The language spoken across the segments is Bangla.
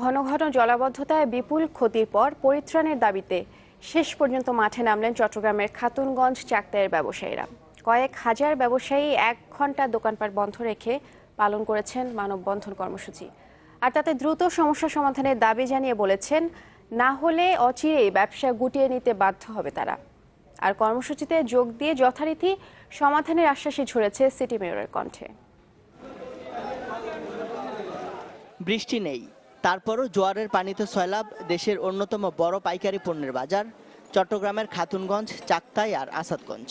ঘন ঘন জলাবদ্ধতায় বিপুল ক্ষতির পর পরিত্রাণের দাবিতে শেষ পর্যন্ত মাঠে নামলেন চট্টগ্রামের খাতুনগঞ্জ চাকতাইয়ের ব্যবসায়ীরা। কয়েক হাজার ব্যবসায়ী এক ঘণ্টা দোকানপাট বন্ধ রেখে পালন করেছেন মানববন্ধন কর্মসূচি। আর তাতে দ্রুত সমস্যা সমাধানের দাবি জানিয়ে বলেছেন, না হলে অচিরেই ব্যবসা গুটিয়ে নিতে বাধ্য হবে তারা। আর কর্মসূচিতে যোগ দিয়ে যথারীতি সমাধানের আশ্বাসই ঝরেছে সিটি মেয়রের কণ্ঠে। বৃষ্টি নেই। তারপরও জোয়ারের পানিতে সয়লাব দেশের অন্যতম বড় পাইকারি পণ্যের বাজার, চট্টগ্রামের খাতুনগঞ্জ, চাকতাই আর আসাদগঞ্জ।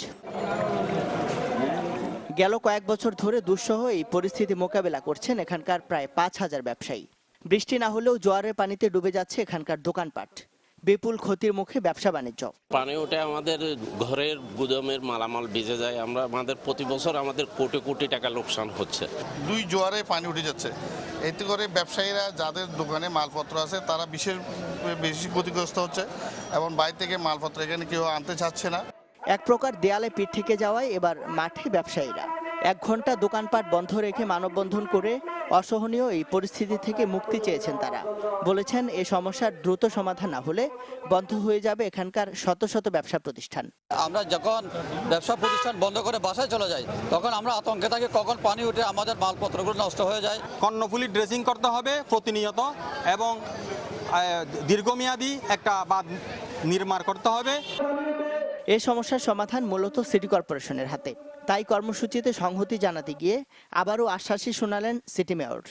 গেল কয়েক বছর ধরে দুঃসহ এই পরিস্থিতি মোকাবেলা করছেন এখানকার প্রায় পাঁচ হাজার ব্যবসায়ী। বৃষ্টি না হলেও জোয়ারের পানিতে ডুবে যাচ্ছে এখানকার দোকানপাট। বিপুল ক্ষতির মুখে ব্যবসা বাণিজ্য। পানি উঠে আমাদের ঘরের গুদামের মালামাল ভিজে যায়। আমরা আমাদের প্রতি বছর আমাদের কোটি কোটি টাকা লোকসান হচ্ছে। দুই জোয়ারে পানি উঠে যাচ্ছে। এতে করে ব্যবসায়ীরা যাদের দোকানে মালপত্র আছে তারা বিশেষ বেশি ক্ষতিগ্রস্ত হচ্ছে এবং বাইরে থেকে মালপত্র এখানে কেউ আনতে চাচ্ছে না। এক প্রকার দেয়ালে পিঠ থেকে যাওয়ায় এবার মাঠে ব্যবসায়ীরা। এক ঘণ্টা দোকানপাট বন্ধ রেখে মানববন্ধন করে অসহনীয় এই পরিস্থিতি থেকে মুক্তি চেয়েছেন তারা। বলেছেন এ সমস্যার দ্রুত সমাধান না হলে বন্ধ হয়ে যাবে এখানকার শত শত ব্যবসা প্রতিষ্ঠান। আমরা যখন ব্যবসা প্রতিষ্ঠান বন্ধ করে বাসায় চলে যাই তখন আমরা আতঙ্কে থাকি কখন পানি উঠে আমাদের মালপত্রগুলো নষ্ট হয়ে যায়। কর্ণফুলি ড্রেসিং করতে হবে প্রতিনিয়ত এবং দীর্ঘমেয়াদী একটা বাঁধ নির্মাণ করতে হবে। এ সমস্যার সমাধান মূলত সিটি কর্পোরেশনের হাতে। তাই কর্মসূচিতে সংহতি জানাতে গিয়ে আবারও আশ্বাসই শোনালেন সিটি মেয়র।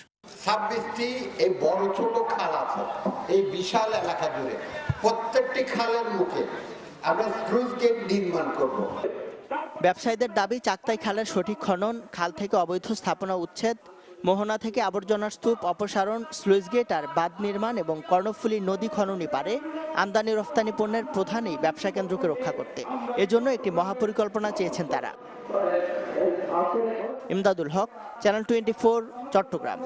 ছাব্বিশটি এই বড় ছোট খাল আছে এই বিশাল এলাকা জুড়ে প্রত্যেকটি খালের মুখে আমরা স্লুইস গেট নির্মাণ করব। ব্যবসায়ীদের দাবি চাকতাই খালের সঠিক খনন খাল থেকে অবৈধ স্থাপনা উচ্ছেদ মোহনা থেকে আবর্জনার স্তূপ, অপসারণ স্লুইস গেট আর বাঁধ নির্মাণ এবং কর্ণফুলী নদী খননই পারে আমদানি রফতানি পণ্যের প্রধান এই ব্যবসা কেন্দ্রকে রক্ষা করতে। এজন্য একটি মহাপরিকল্পনা চেয়েছেন তারা। Imdadul Haque, channel twenty Chattogram.